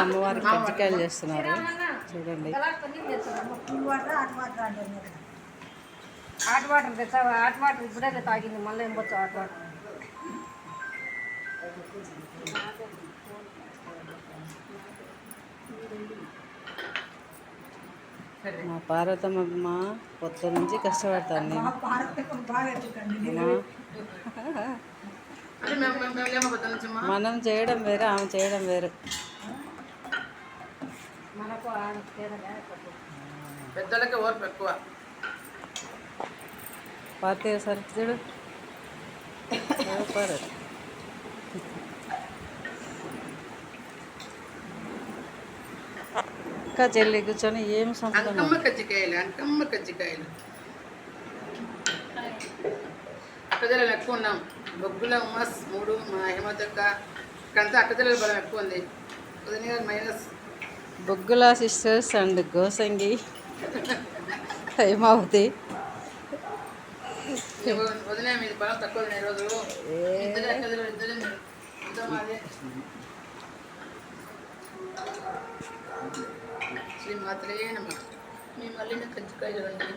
అమ్మవారికి కజ్జికాయలు చేస్తున్నారు చూడండి హాట్ వాటర్ తెచ్చావా హాట్ వాటర్ ఇప్పుడే తాగింది మళ్ళీ ఏం హాట్ వాటర్ మా పార్వతమ్మ పొద్దు నుంచి కష్టపడతాను నేను మనం చేయడం వేరు ఆమె చేయడం వేరు. పెద్దలకే ఓర్పు ఎక్కువ. పార్తీ సార్ చూడు. సూపర్. ఇంకా చెల్లి కూర్చొని ఏం అంకమ్మ కజ్జికాయలు అంకమ్మ కజ్జికాయలు. అక్కజల్లలు ఎక్కువ ఉన్నాం. బొగ్గుల ఉమాస్ మూడు మా హేమతక్క ఇక్కడంతా అక్కజల్లల బలం ఎక్కువ ఉంది. ఉదయం గారు మైనస్. బొగ్గుల సిస్టర్స్ అండ్ గోసంగి. హైమావతి. వదిలే మీది బలం తక్కువ ఉంది ఇద్దరు అక్కజల్లలు ఇద్దరు మీరు. ఇద్దరు మాదే. మాత్రమే మాతలే మేము మీ మళ్ళీ కజ్జికాయలు రండి